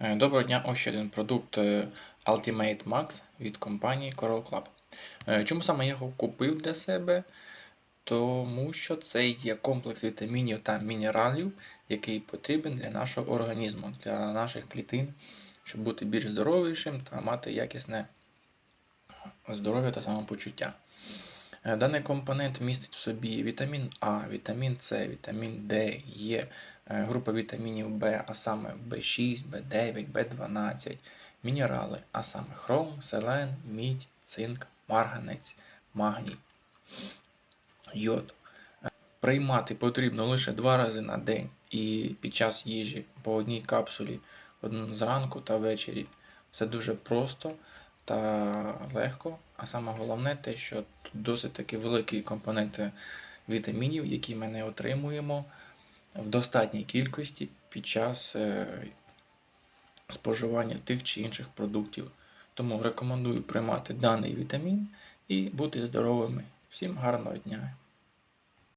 Е, Доброго дня, ось ще один продукт е, Ultimate Max від компанії Coral Club. Е, Чому саме я його купив для себе? Тому що це є комплекс вітамінів та мінералів, який потрібен для нашого організму, для наших клітин, щоб бути більш здоровішим та мати якісне здоров'я та самопочуття. Е, Даний компонент містить в собі вітамін А, вітамін С, вітамін Д, Є, е, група вітамінів В, а саме В6, В9, В12, мінерали, а саме хром, селен, мідь, цинк, марганець, магній, йод. Е, Приймати потрібно лише два рази на день і під час їжі по одній капсулі одну зранку та ввечері. Все дуже просто та легко. А саме головне те, що досить таки великі компоненти вітамінів, які ми не отримуємо в достатній кількості під час е, споживання тих чи інших продуктів. Тому рекомендую приймати даний вітамін і бути здоровими. Всім гарного дня!